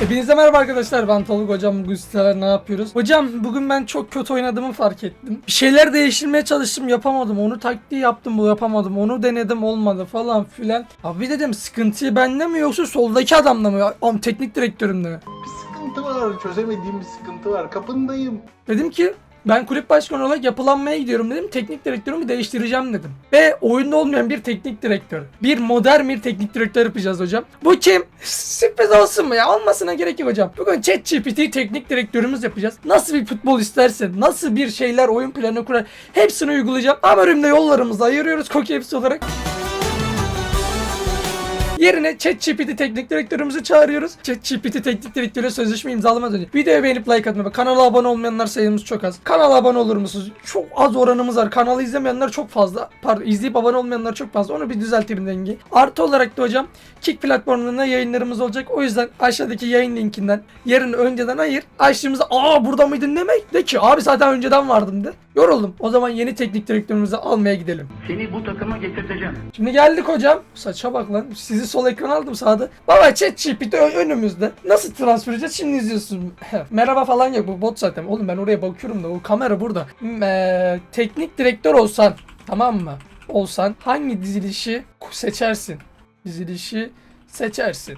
Hepinize merhaba arkadaşlar ben Tolga hocam bugün sizlerle ne yapıyoruz? Hocam bugün ben çok kötü oynadığımı fark ettim. Bir şeyler değiştirmeye çalıştım yapamadım. Onu taktiği yaptım bu yapamadım. Onu denedim olmadı falan filan. Abi dedim sıkıntıyı bende mi yoksa soldaki adamda mı? Am teknik direktörümde mi? Bir sıkıntı var, çözemediğim bir sıkıntı var. Kapındayım. Dedim ki ben kulüp başkanı olarak yapılanmaya gidiyorum dedim. Teknik direktörümü değiştireceğim dedim. Ve oyunda olmayan bir teknik direktör. Bir modern bir teknik direktör yapacağız hocam. Bu kim? Sürpriz olsun mu ya? Olmasına gerek yok hocam. Bugün ChatGPT teknik direktörümüz yapacağız. Nasıl bir futbol istersen, nasıl bir şeyler oyun planı kurar hepsini uygulayacağım. Ama bölümde yollarımızı ayırıyoruz Koki hepsi olarak. Yerine ChatGPT teknik direktörümüzü çağırıyoruz. ChatGPT teknik direktörü sözleşme imzalamaz önce. Videoyu beğenip like atmayı. Kanala abone olmayanlar sayımız çok az. Kanala abone olur musunuz? Çok az oranımız var. Kanalı izlemeyenler çok fazla. Pardon izleyip abone olmayanlar çok fazla. Onu bir düzeltelim dengeyi. Artı olarak da hocam Kick platformunda yayınlarımız olacak. O yüzden aşağıdaki yayın linkinden yarın önceden ayır. Açtığımızda aa burada mıydın demek de ki abi zaten önceden vardım de. Yoruldum. O zaman yeni teknik direktörümüzü almaya gidelim. Seni bu takıma getirteceğim. Şimdi geldik hocam. Saça bak lan. Sizi sol ekran aldım sağda. Baba ChatGPT ö- önümüzde. Nasıl transfer edeceğiz şimdi izliyorsun. Merhaba falan yok bu bot zaten. Oğlum ben oraya bakıyorum da o kamera burada. Eee, teknik direktör olsan tamam mı? Olsan hangi dizilişi seçersin? Dizilişi seçersin.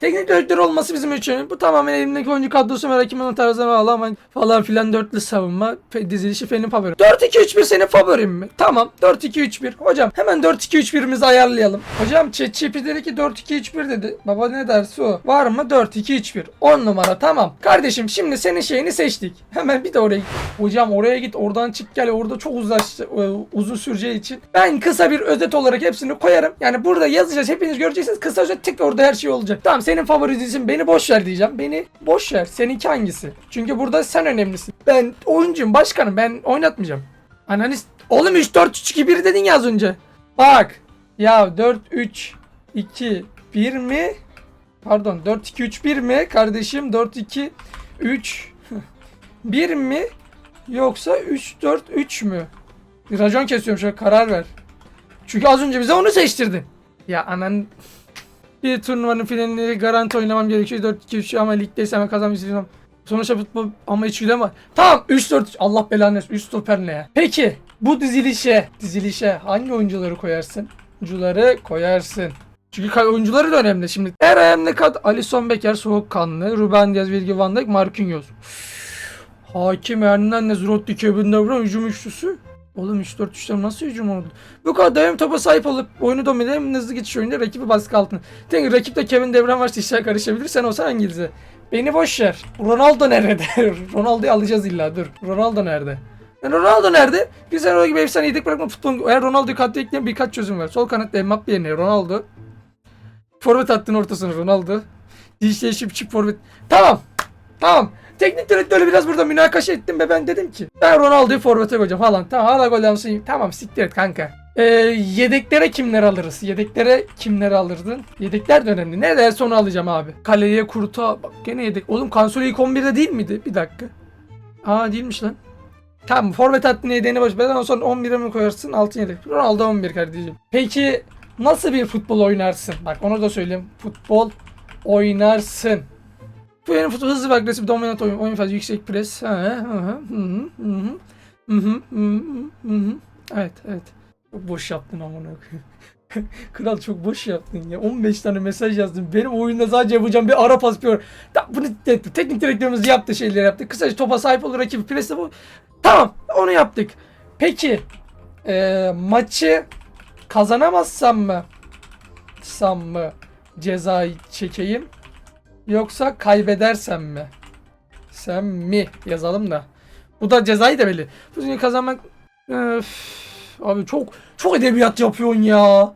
Teknik direktör olması bizim için. Bu tamamen elimdeki oyuncu kadrosu ve rakibinin tarzına bağlı ama falan filan dörtlü savunma fe- dizilişi benim favorim. 4-2-3-1 senin favorin mi? Tamam 4-2-3-1. Hocam hemen 4-2-3-1'imizi ayarlayalım. Hocam ChatGPT'deki 4-2-3-1 dedi. Baba ne dersi o? Var mı 4-2-3-1? 10 numara tamam. Kardeşim şimdi senin şeyini seçtik. Hemen bir de oraya git. Hocam oraya git oradan çık gel orada çok uzaş, e, uzun süreceği için. Ben kısa bir özet olarak hepsini koyarım. Yani burada yazacağız hepiniz göreceksiniz. Kısa özet tık orada her şey olacak. Tamam senin favori dizin beni boş ver diyeceğim. Beni boş ver. Seninki hangisi? Çünkü burada sen önemlisin. Ben oyuncuyum başkanım ben oynatmayacağım. Analiz. Oğlum 3 4 3 2 1 dedin ya az önce. Bak. Ya 4 3 2 1 mi? Pardon 4 2 3 1 mi kardeşim? 4 2 3 1 mi? Yoksa 3 4 3 mü? Bir racon kesiyorum şöyle karar ver. Çünkü az önce bize onu seçtirdin. Ya anan bir turnuvanın finalini garanti oynamam gerekiyor. 4-2-3 ama ligdeysem ben kazanmak istiyorum. Sonuçta futbol ama içgüdü var. Tamam 3-4 Allah belanı versin. 3 stoper ne ya? Peki bu dizilişe dizilişe hangi oyuncuları koyarsın? Oyuncuları koyarsın. Çünkü oyuncuları da önemli şimdi. En önemli kat Alisson Becker soğukkanlı. Ruben Diaz, Virgil van Dijk, Marquinhos. Hakim Hernandez, Rodri, Kevin De Bruyne hücum üçlüsü. Oğlum 3-4-3'ten nasıl hücum oldu? Bu kadar hem topa sahip olup oyunu domine hem hızlı geçiş oyunda rakibi baskı altına. Tek rakip de Kevin De Bruyne varsa işler karışabilir. Sen olsan hangisi? Beni boş ver. Ronaldo nerede? Ronaldo'yu alacağız illa dur. Ronaldo nerede? Yani Ronaldo nerede? Güzel Ronaldo gibi efsane yedek bırakma futbol. Eğer Ronaldo'yu kadro ekleyen birkaç çözüm var. Sol kanatta Mbappe yerine Ronaldo. Forvet attın ortasına Ronaldo. Diş değişip çip forvet. Tamam. Tamam. Teknik direktörle biraz burada münakaşa ettim ve ben dedim ki ben Ronaldo'yu forvete koyacağım falan. Tamam hala gol almışsın. Tamam siktir et kanka. Ee, yedeklere kimler alırız? Yedeklere kimleri alırdın? Yedekler de önemli. Ne derse onu alacağım abi. Kaleye Kurta. Bak gene yedek. Oğlum Cancelo ilk 11'de değil miydi? Bir dakika. Aa değilmiş lan. Tamam forvet hattını yedeğine baş. Ben sonra 11'e mi koyarsın? Altın yedek. Ronaldo 11 kardeşim. Peki nasıl bir futbol oynarsın? Bak onu da söyleyeyim. Futbol oynarsın. Yeni futbol hızlı ve agresif dominant oyun. Oyun fazla yüksek pres. Hı hı, hı hı, hı. Evet evet. Çok boş yaptın amına. Kral çok boş yaptın ya. 15 tane mesaj yazdım. Benim oyunda sadece yapacağım bir ara pas bir Ta- Bunu te- teknik direktörümüz yaptı şeyleri yaptı. Kısaca topa sahip olur rakibi presle bu. Tamam onu yaptık. Peki eee, maçı kazanamazsam mı? Sam mı? Cezayı çekeyim. Yoksa kaybedersem mi? Sen mi? Yazalım da. Bu da cezayı da belli. Bu dünyayı kazanmak... Öf, abi çok çok edebiyat yapıyorsun ya.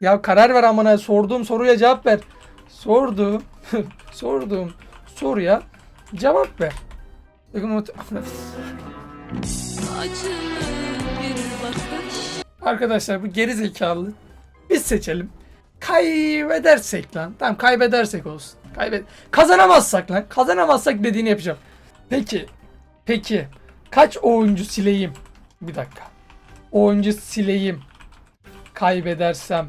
Ya karar ver amına sorduğum soruya cevap ver. Sordum. sorduğum soruya cevap ver. Arkadaşlar bu geri zekalı. Biz seçelim. Kaybedersek lan. Tamam kaybedersek olsun. Kaybet Kazanamazsak lan. Kazanamazsak dediğini yapacağım. Peki. Peki. Kaç oyuncu sileyim? Bir dakika. Oyuncu sileyim. Kaybedersem.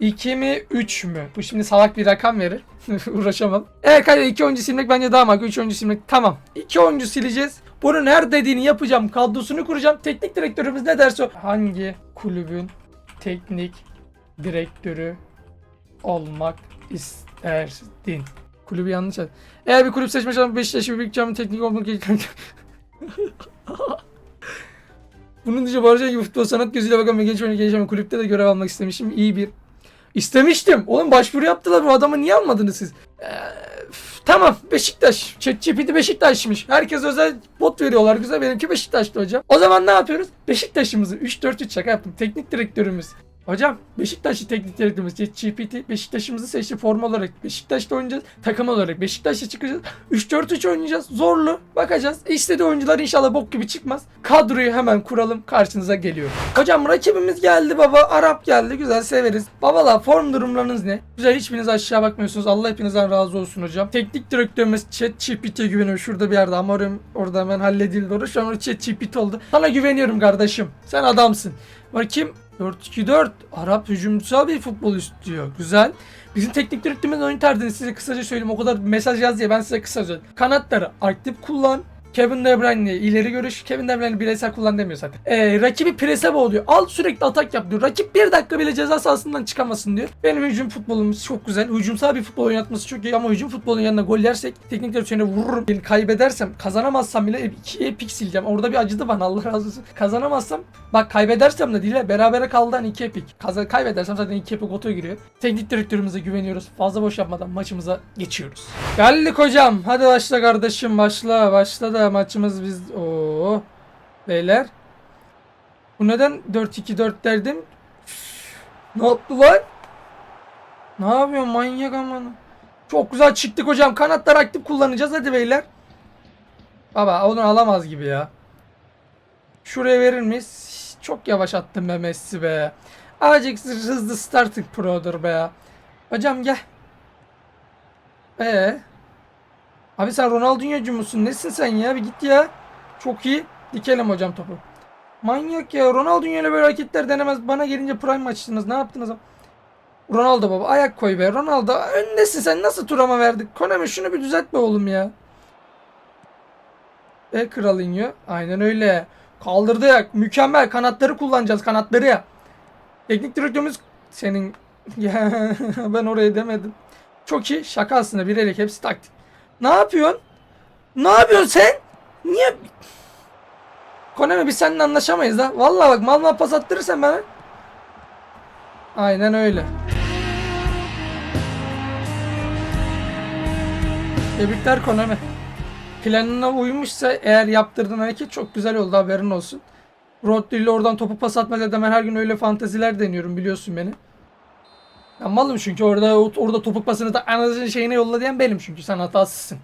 2 mi 3 mü? Bu şimdi salak bir rakam verir. Uğraşamam. Eğer kayda iki oyuncu silmek bence daha makul. Üç oyuncu silmek tamam. İki oyuncu sileceğiz. Bunun her dediğini yapacağım. Kadrosunu kuracağım. Teknik direktörümüz ne derse o. Hangi kulübün teknik direktörü olmak isterdin? Kulübü yanlış yazdım. Eğer bir kulüp seçme şansı Beşiktaş'ı büyük camın teknik olmak Bunun dışı Barca gibi futbol sanat gözüyle bakan ve genç oyuncu gelişen kulüpte de görev almak istemişim. İyi bir İstemiştim. Oğlum başvuru yaptılar. Bu adamı niye almadınız siz? Ee, tamam Beşiktaş. ChatGPT Beşiktaş'mış. Herkes özel bot veriyorlar. Güzel benimki Beşiktaş'tı hocam. O zaman ne yapıyoruz? Beşiktaş'ımızı 3-4-3 şaka yaptım. Teknik direktörümüz. Hocam Beşiktaşlı teknik direktörümüz ChatGPT Beşiktaş'ımızı seçti form olarak. Beşiktaş'ta oynayacağız. Takım olarak Beşiktaş'ta çıkacağız. 3-4-3 oynayacağız. Zorlu. Bakacağız. İstediği oyuncular inşallah bok gibi çıkmaz. Kadroyu hemen kuralım. Karşınıza geliyorum. Hocam rakibimiz geldi baba. Arap geldi. Güzel severiz. Babalar form durumlarınız ne? Güzel hiçbiriniz aşağı bakmıyorsunuz. Allah hepinizden razı olsun hocam. Teknik direktörümüz ChatGPT'ye güveniyorum. Şurada bir yerde ama orada hemen halledildi. Şu an ChatGPT oldu. Sana güveniyorum kardeşim. Sen adamsın. Bakayım 4-2-4 Arap hücumsal bir futbol istiyor. Güzel. Bizim teknik direktörümüz oyun tarzını size kısaca söyleyeyim. O kadar mesaj yaz diye ben size kısaca. Kanatları aktif kullan. Kevin De Bruyne ileri görüş. Kevin De Bruyne bireysel kullan demiyor zaten. Ee, rakibi prese boğuluyor. Al sürekli atak yap diyor. Rakip bir dakika bile ceza sahasından çıkamasın diyor. Benim hücum futbolumuz çok güzel. Hücumsal bir futbol oynatması çok iyi ama hücum futbolun yanına gol yersek teknik direktörüne vururum. Yani kaybedersem kazanamazsam bile ikiye pik sileceğim. Orada bir acıdı bana Allah razı olsun. Kazanamazsam bak kaybedersem de değil berabere kaldan ikiye pik. Kaza kaybedersem zaten ikiye pik otoya giriyor. Teknik direktörümüze güveniyoruz. Fazla boş yapmadan maçımıza geçiyoruz. Geldik hocam. Hadi başla kardeşim başla. Başla da maçımız biz. Oo. Beyler. Bu neden 4-2-4 derdim? Ne yaptı lan? Ne yapıyorsun manyak aman. Çok güzel çıktık hocam. Kanatlar aktif kullanacağız hadi beyler. Baba onu alamaz gibi ya. Şuraya verir miyiz? Çok yavaş attım be Messi be. Azıcık hızlı starting pro'dur be. Hocam gel. Ee. Abi sen Ronaldinho'cu musun? Nesin sen ya? Bir git ya. Çok iyi. Dikelim hocam topu. Manyak ya. Ronaldinho ile böyle hareketler denemez. Bana gelince prime açtınız. Ne yaptınız? Ronaldo baba ayak koy be. Ronaldo öndesin sen. Nasıl turama verdik? Konami şunu bir düzeltme oğlum ya. E kralinho. Aynen öyle. Kaldırdık. Mükemmel. Kanatları kullanacağız. Kanatları ya. Teknik direktörümüz senin ben oraya demedim. Çok iyi. Şaka aslında. Bilerek hepsi taktik. Ne yapıyorsun? Ne yapıyorsun sen? Niye? Konami biz seninle anlaşamayız da. Vallahi bak mal mal pas attırırsan bana. Aynen öyle. Tebrikler Konami. Planına uymuşsa eğer yaptırdığın hareket çok güzel oldu haberin olsun. Rodri ile oradan topu pas atmayla da ben her gün öyle fanteziler deniyorum biliyorsun beni. Ben malım çünkü orada orada topuk pasını da anasının şeyine yolla diyen benim çünkü sen hatasızsın.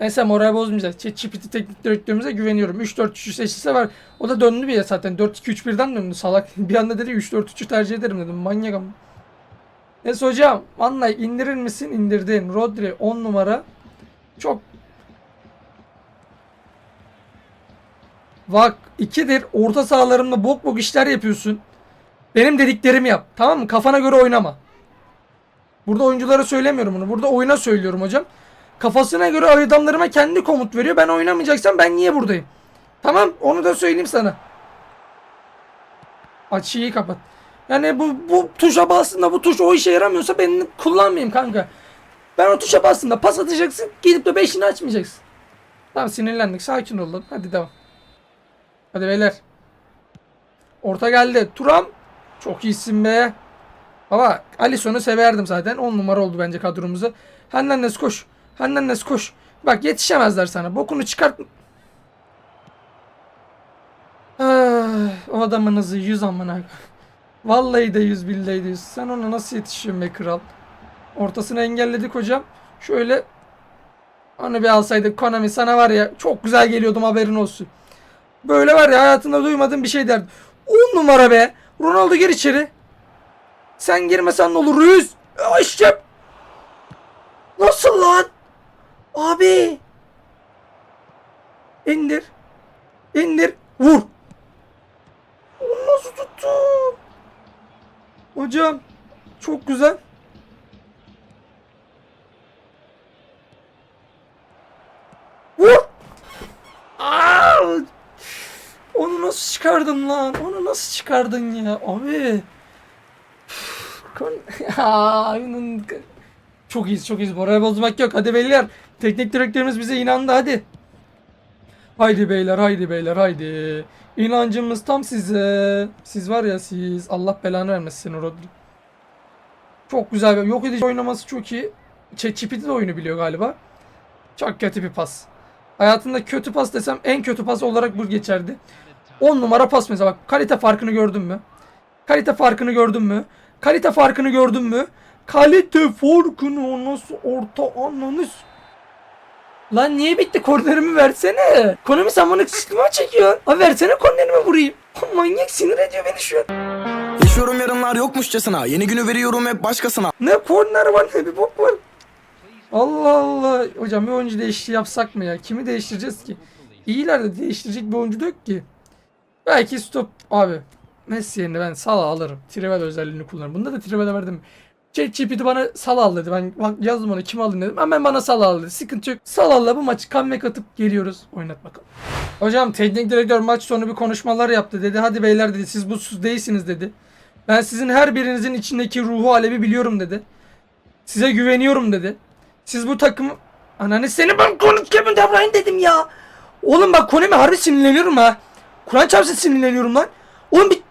Neyse moral bozmayacağız. ChatGPT teknik direktörümüze güveniyorum. 3-4-3'ü seçilse var. O da döndü ya zaten. 4-2-3-1'den döndü salak. Bir anda dedi 3-4-3'ü tercih ederim dedim. Manyak ama. Neyse hocam. Vallahi indirir misin? İndirdin. Rodri 10 numara. Çok Bak ikidir orta sahalarımda bok bok işler yapıyorsun. Benim dediklerimi yap. Tamam mı? Kafana göre oynama. Burada oyunculara söylemiyorum bunu. Burada oyuna söylüyorum hocam. Kafasına göre adamlarıma kendi komut veriyor. Ben oynamayacaksam ben niye buradayım? Tamam onu da söyleyeyim sana. Açıyı kapat. Yani bu, bu tuşa bastığında bu tuş o işe yaramıyorsa ben kullanmayayım kanka. Ben o tuşa bastığında pas atacaksın. Gidip de beşini açmayacaksın. Tamam sinirlendik. Sakin olun. Hadi devam. Hadi beyler. Orta geldi. Turam. Çok iyisin be. Baba Alisson'u severdim zaten. 10 numara oldu bence kadromuzu. Hernandez koş. Hernandez koş. Bak yetişemezler sana. Bokunu çıkart. Ah, o adamın hızı 100 amına. Vallahi de 100 billahi de 100. Sen ona nasıl yetişiyorsun be kral? Ortasını engelledik hocam. Şöyle onu bir alsaydık Konami sana var ya çok güzel geliyordum haberin olsun. Böyle var ya hayatında duymadığım bir şey derdim. 10 numara be. Ronaldo gir içeri. Sen girmesen ne olur Rüz? İşte. Nasıl lan? Abi. İndir. İndir. Vur. Onu nasıl tuttum? Hocam. Çok güzel. Vur. Aa, çıkardın lan? Onu nasıl çıkardın ya? Abi. Bunun- çok iyiyiz çok iyiyiz. Morale bozmak yok. Hadi beyler. Teknik direktörümüz bize inandı hadi. Haydi beyler haydi beyler haydi. İnancımız tam size. Siz var ya siz. Allah belanı vermesin Rodri. Çok güzel. Yok edici oynaması çok iyi. ChatGPT de oyunu biliyor galiba. Çok kötü bir pas. Hayatımda kötü pas desem en kötü pas olarak bu geçerdi. 10 numara pas mesela bak kalite farkını gördün mü? Kalite farkını gördün mü? Kalite farkını gördün mü? Kalite farkını nasıl orta anladınız? Lan niye bitti kornerimi versene. Konumi sen bana sıkıntı çekiyorsun. Abi versene kornerimi vurayım. Manyak sinir ediyor beni şu an. Yaşıyorum yarınlar yokmuşçasına Yeni günü veriyorum hep başkasına Ne korner var ne bir bok var. Allah Allah. Hocam bir oyuncu değişikliği yapsak mı ya? Kimi değiştireceğiz ki? İyiler de değiştirecek bir oyuncu da yok ki. Belki stop abi. Messi yerine ben Salah alırım. Trivel özelliğini kullanırım. Bunda da Trivel'e verdim. ChatGPT bana Salah al dedi. Ben yazdım ona kim alın dedim. Hemen bana Salah al dedi. Sıkıntı yok. Salah'la bu maçı comeback atıp geliyoruz. Oynat bakalım. Hocam teknik direktör maç sonu bir konuşmalar yaptı dedi. Hadi beyler dedi siz butsuz değilsiniz dedi. Ben sizin her birinizin içindeki ruhu alevi biliyorum dedi. Size güveniyorum dedi. Siz bu takım... Ananı seni ben konuş Kevin De dedim ya. Oğlum bak Konemi harbi sinirleniyorum ha. Kur'an çarpsın sinirleniyorum lan. Oğlum bir...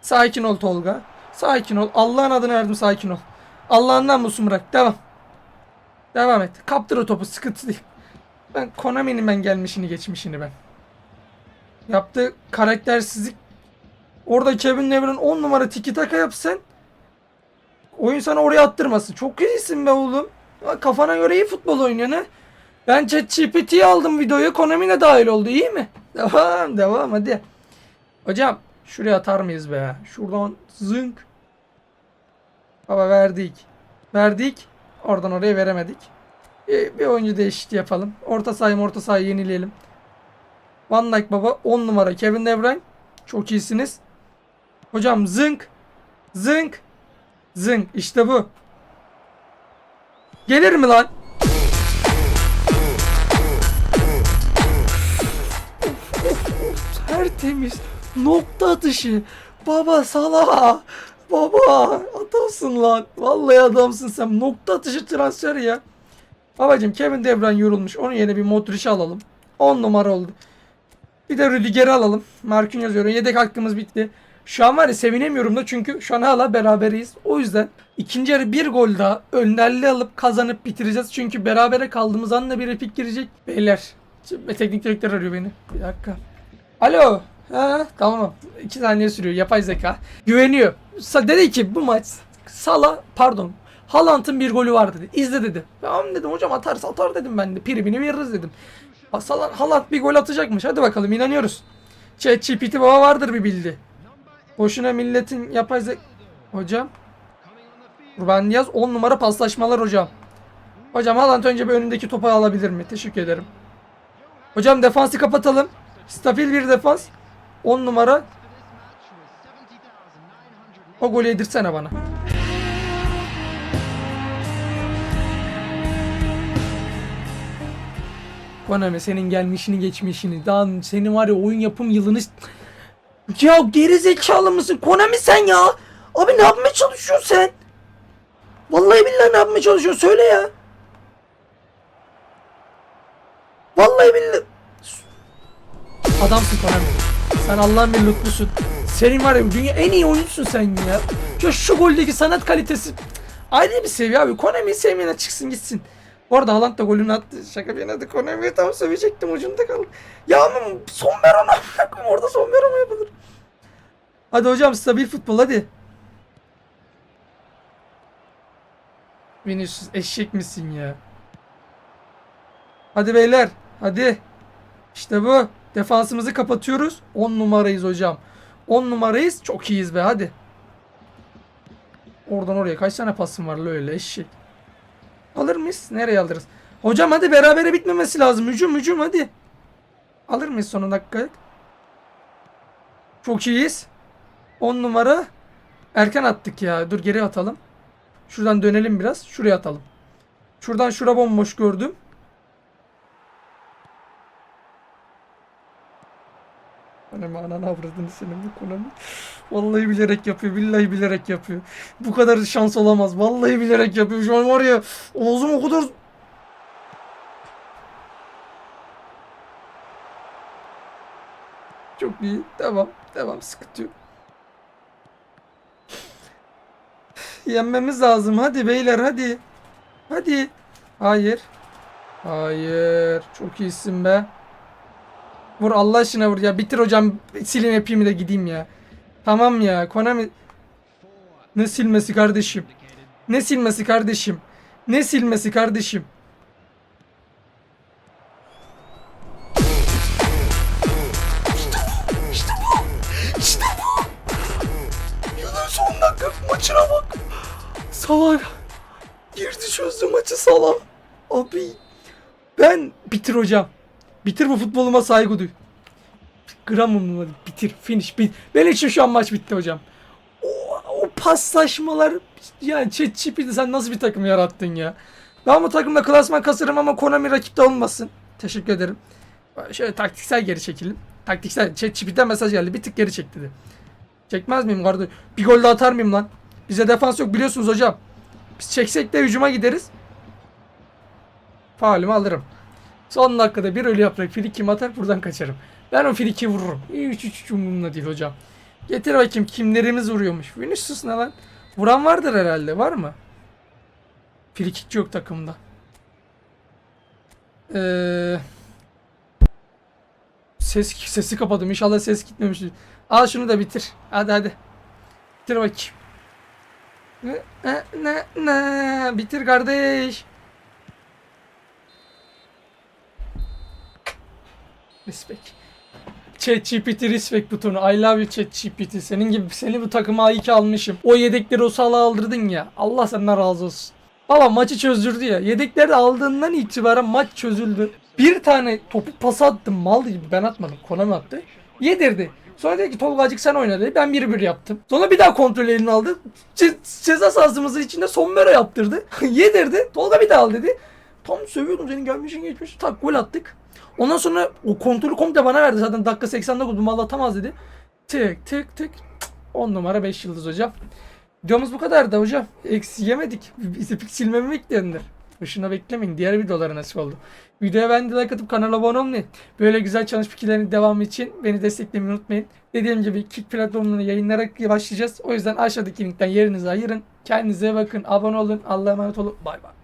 Sakin ol Tolga. Sakin ol. Allah'ın adını verdim sakin ol. Allah'ından musun bırak. Devam. Devam et. Kaptır o topu sıkıntı değil. Ben Konami'nin ben gelmişini geçmişini ben. Yaptığı karaktersizlik Orada Kevin Bruyne 10 numara tiki taka yapsan oyun sana oraya attırmasın. Çok iyisin be oğlum. Kafana göre iyi futbol oynuyorsun ha. Ben ChatGPT'yi aldım videoya. Konami de dahil oldu. iyi mi? Devam devam hadi. Hocam şuraya atar mıyız be? Şuradan zınk. Baba verdik. Verdik. Oradan oraya veremedik. Bir, bir oyuncu değişikliği yapalım. Orta sahayı orta sahayı yenileyelim. Van Dijk baba 10 numara Kevin De. Çok iyisiniz. Hocam zınk. Zınk. Zınk. İşte bu. Gelir mi lan? Tertemiz. Nokta atışı. Baba sala. Baba adamsın lan. Vallahi adamsın sen. Nokta atışı transfer ya. Babacım Kevin De Bruyne yorulmuş. Onun yerine bir Modric'i alalım. 10 numara oldu. Bir de Rüdiger'i alalım. Markin yazıyorum. Yedek hakkımız bitti. Şu an var ya sevinemiyorum da çünkü şu an hala beraberiz. O yüzden ikinci yarı bir gol daha önderliği alıp kazanıp bitireceğiz. Çünkü berabere kaldığımız anda bir epik girecek. Beyler. Teknik direktör arıyor beni. Bir dakika. Alo. Ha, tamam. İki saniye sürüyor. Yapay zeka. Güveniyor. Sa- dedi ki bu maç Sala pardon Haaland'ın bir golü var dedi. İzle dedi. Tamam dedim hocam atarsa atar dedim ben de. Primini veririz dedim. Salah Haaland bir gol atacakmış. Hadi bakalım inanıyoruz. ChatGPT baba vardır bir bildi. Boşuna milletin yapay zek... Hocam. Ruben Diaz 10 numara paslaşmalar hocam. Hocam Haaland önce bir önündeki topu alabilir mi? Teşekkür ederim. Hocam defansı kapatalım. Stabil bir defans. 10 numara. O golü yedirsene bana. Konami senin gelmişini geçmişini daha senin var ya oyun yapım yılını ya geri zekalı mısın Konami sen ya abi ne yapmaya çalışıyorsun sen vallahi billahi ne yapmaya çalışıyorsun söyle ya vallahi billahi adamsın Konami sen Allah'ın bir lütfusun senin var ya dünya en iyi oyuncusun sen ya ya şu goldeki sanat kalitesi ayrı bir seviye abi Konami'yi sevmeyene çıksın gitsin bu arada Haaland da golünü attı. Şaka bir yana da Konami'yi tam sövecektim ucunda kaldı. Ya ama son ver ona. Orada son ver yapılır. Hadi hocam stabil futbol hadi. Vinicius eşek misin ya? Hadi beyler. Hadi. İşte bu. Defansımızı kapatıyoruz. 10 numarayız hocam. 10 numarayız. Çok iyiyiz be hadi. Oradan oraya kaç tane pasım var öyle eşek. Alır mıyız? Nereye alırız? Hocam hadi berabere bitmemesi lazım. Hücum hücum hadi. Alır mıyız son dakika? Çok iyiyiz. 10 numara. Erken attık ya. Dur geri atalım. Şuradan dönelim biraz. Şuraya atalım. Şuradan şura bomboş gördüm. Konami ananı avradını senin bu Konami. Vallahi bilerek yapıyor. Billahi bilerek yapıyor. Bu kadar şans olamaz. Vallahi bilerek yapıyor. Şu an var ya ağzım o kadar... Çok iyi. Devam. Devam. Sıkıntı yok. Yenmemiz lazım. Hadi beyler hadi. Hadi. Hayır. Hayır. Çok iyisin be. Vur Allah aşkına vur ya. Bitir hocam. Silin yapayım da gideyim ya. Tamam ya. Konami. Ne silmesi kardeşim? Ne silmesi kardeşim? Ne silmesi kardeşim? İşte bu. İşte bu. Yılın son dakika maçına bak. Salak. Girdi çözdü maçı salak. Abi. Ben bitir hocam. Bitir bu futboluma saygı duy. Gram umurumda. Bitir. Finish. Bit. Benim için şu an maç bitti hocam. O, o paslaşmalar yani ChatGPT sen nasıl bir takım yarattın ya? Ben bu takımda klasman kasarım ama Konami rakipte olmasın. Teşekkür ederim. Şöyle taktiksel geri çekelim. Taktiksel ChatGPT'den mesaj geldi. Bir tık geri çek dedi. Çekmez miyim kardeş? Bir gol de atar mıyım lan? Bize defans yok biliyorsunuz hocam. Biz çeksek de hücuma gideriz. Faulümü alırım. Son dakikada bir ölü yaprak friki atar buradan kaçarım. Ben o friki vururum. Hiç hiç umurumda değil hocam. Getir bakayım kimlerimiz vuruyormuş. Vinicius ne lan? Vuran vardır herhalde. Var mı? Frikikçi yok takımda. Ee, ses sesi kapadım. İnşallah ses gitmemiştir. Al şunu da bitir. Hadi hadi. Bitir bakayım. Ne ne ne bitir kardeş. Respect. ChatGPT respect butonu. I love you ChatGPT. Senin gibi seni bu takıma iyi ki almışım. O yedekleri o salağa aldırdın ya. Allah senden razı olsun. Baba maçı çözdürdü ya. Yedekleri aldığından itibaren maç çözüldü. Bir tane topu pas attım mal gibi ben atmadım. Konami attı. Yedirdi. Sonra dedi ki Tolgacık sen oyna dedi. Ben 1-1 yaptım. Sonra bir daha kontrol elini aldı. Ce- ceza sahasımızın içinde Sommero yaptırdı. Yedirdi. Tolga bir daha al dedi. Tam sövüyordum senin gelmişin geçmiş. Tak gol attık. Ondan sonra o kontrolü komple bana verdi. Zaten dakika 89 bu mal atamaz dedi. Tık tık tık. 10 numara 5 yıldız hocam. Videomuz bu kadardı hocam. Eksi yemedik. Pek silmemi bekleyenler. Boşuna beklemeyin. Diğer videolara nasip oldu. Videoya ben de like atıp kanala abone olmayı. Böyle güzel çalış fikirlerin devamı için beni desteklemeyi unutmayın. Dediğim gibi Kick platformunu yayınlayarak başlayacağız. O yüzden aşağıdaki linkten yerinizi ayırın. Kendinize bakın. Abone olun. Allah'a emanet olun. Bay bay.